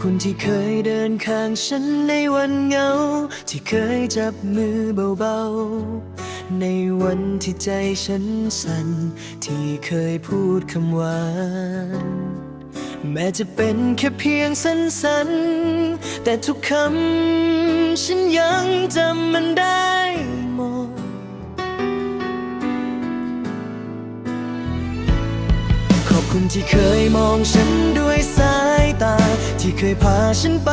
คุณที่เคยเดินข้างฉันในวันเหงา ที่เคยจับมือเบาๆ ในวันที่ใจฉันสั่น ที่เคยพูดคำหวานแม้จะเป็นแค่เพียงสั้นๆ แต่ทุกคำฉันยังจำมันได้หมด ขอบคุณที่เคยมองฉันด้วยสาย ตา ที่เคยพาฉันไป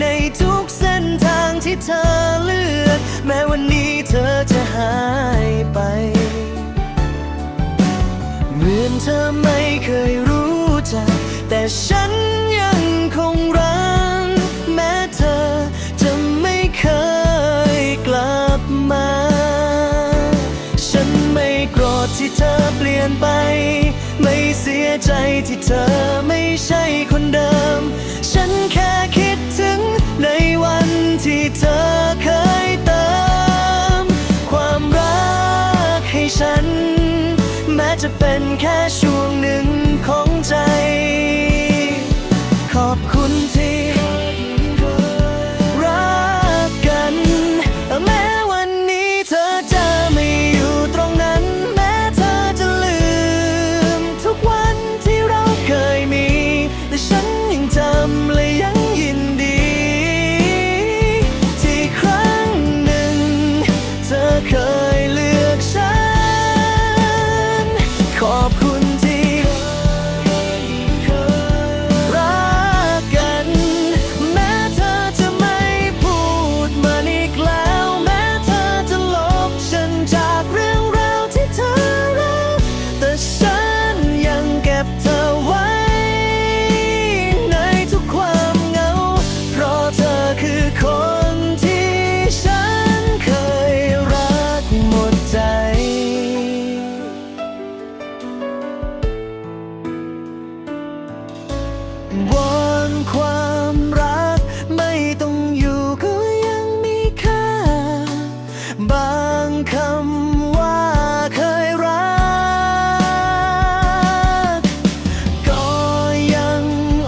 ในทุกเส้นทางที่เธอเลือก แม้วันนี้เธอจะหายไป เหมือนเธอไม่เคยรู้จัก แต่ฉันยังคงรัก แม้เธอจะไม่เคยกลับมา ฉันไม่โกรธที่เธอเปลี่ยนไป ไม่เสียใจที่เธอไม่ใช่คนเดิม ฉันแค่คิดถึงในวันที่เธอเคยเติม ความรักให้ฉัน แม้จะเป็นแค่ช่วงหนึ่งของใจ ขอบคุณที่ วอนความรัก ไม่ต้องอยู่ก็ยังมีค่า บางคำว่าเคยรัก ก็ยัง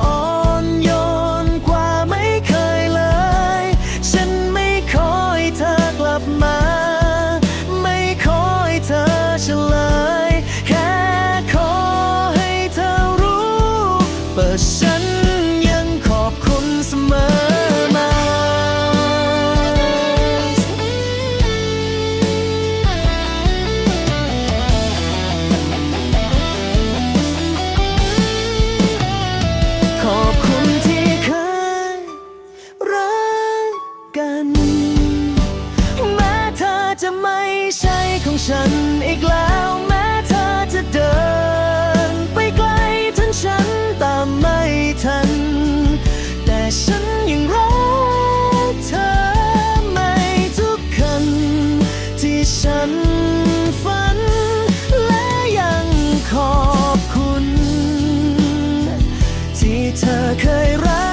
อ่อนโยนกว่าไม่เคยเลย ฉันไม่คอยเธอกลับมา ไม่คอยเธอเฉลย แค่ขอให้เธอรู้เปิดใจ ฉันอีกแล้วแม้เธอจะเดิน ไปไกลทั้งฉันตามไม่ทัน แต่ฉันยังรักเธอไม่ทุกคัน ที่ฉันฝัน และยังขอบคุณ ที่เธอเคยรัก